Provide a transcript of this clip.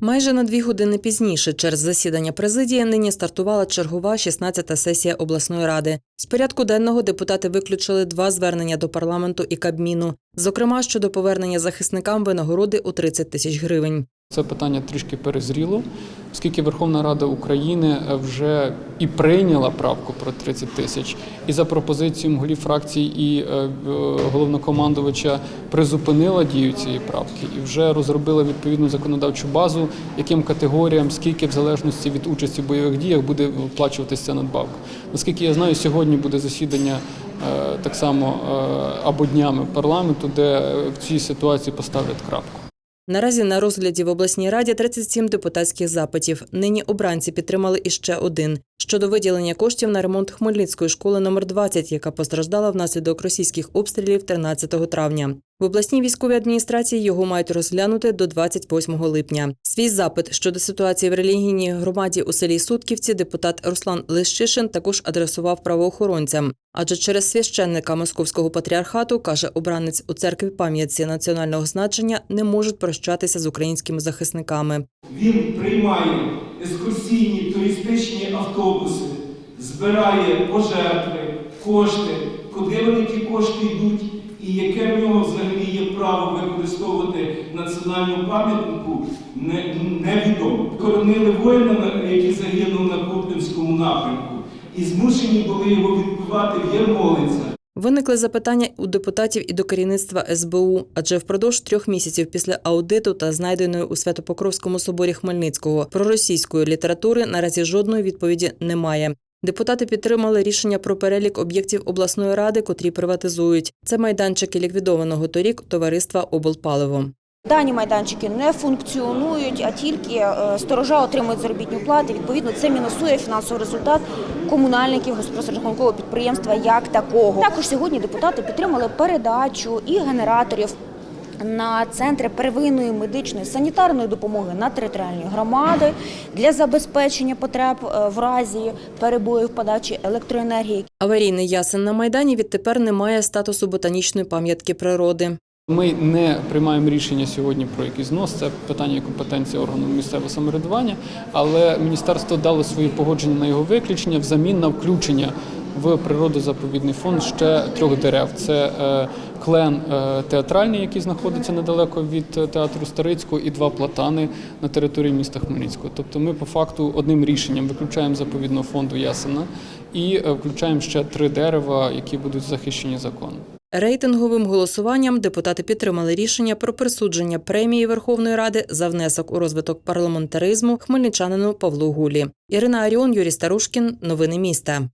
Майже на дві години пізніше, через засідання президії, нині стартувала чергова 16-та сесія обласної ради. З порядку денного депутати виключили два звернення до парламенту і Кабміну, зокрема щодо повернення захисникам винагороди у 30 тисяч гривень. Це питання трішки перезріло, оскільки Верховна Рада України е, вже і прийняла правку про 30 тисяч, і за пропозицією голів фракцій і е, е, головнокомандувача призупинила дію цієї правки і вже розробила відповідну законодавчу базу, яким категоріям, скільки в залежності від участі в бойових діях буде виплачуватися надбавка. Наскільки я знаю, сьогодні буде засідання так само або днями парламенту, де в цій ситуації поставлять крапку. Наразі на розгляді в обласній раді 37 депутатських запитів. Нині обранці підтримали іще один щодо виділення коштів на ремонт Хмельницької школи номер 20, яка постраждала внаслідок російських обстрілів 13 травня. В обласній військовій адміністрації його мають розглянути до 28 липня. Свій запит щодо ситуації в релігійній громаді у селі Сутківці депутат Руслан Лищишин також адресував правоохоронцям. Адже через священника московського патріархату каже обранець у церкві пам'ятці національного значення не можуть прощатися з українськими захисниками. Він приймає екскурсійні туристичні автобуси, збирає пожертви, кошти, куди вони ті кошти йдуть, і яке в нього взагалі є право використовувати національну пам'ятнику, не- невідомо. Коронили воїна, на- який загинув на Куп'янському напрямку, і змушені були його відбивати в Єрмолинцях. Виникли запитання у депутатів і до керівництва СБУ, адже впродовж трьох місяців після аудиту та знайденої у Святопокровському соборі Хмельницького проросійської літератури наразі жодної відповіді немає. Депутати підтримали рішення про перелік об'єктів обласної ради, котрі приватизують. Це майданчики ліквідованого торік товариства Облпаливо. Дані майданчики не функціонують, а тільки е, сторожа отримують заробітну плату. Відповідно, це мінусує фінансовий результат комунальників господарського підприємства як такого. Також сьогодні депутати підтримали передачу і генераторів. На центри первинної медичної санітарної допомоги на територіальні громади для забезпечення потреб е, в разі перебоїв подачі електроенергії. Аварійний ясен на майдані відтепер не має статусу ботанічної пам'ятки природи. Ми не приймаємо рішення сьогодні про якийсь знос, це питання компетенції органу місцевого самоврядування, але міністерство дало свої погодження на його виключення взамін на включення в природозаповідний фонд ще трьох дерев. Це е, клен е, театральний, який знаходиться недалеко від е, театру Старицького, і два платани на території міста Хмельницького. Тобто ми по факту одним рішенням виключаємо заповідного фонду Ясена і включаємо ще три дерева, які будуть захищені законом. Рейтинговим голосуванням депутати підтримали рішення про присудження премії Верховної Ради за внесок у розвиток парламентаризму хмельничанину Павлу Гулі. Ірина Аріон, Юрій Старушкін. Новини міста.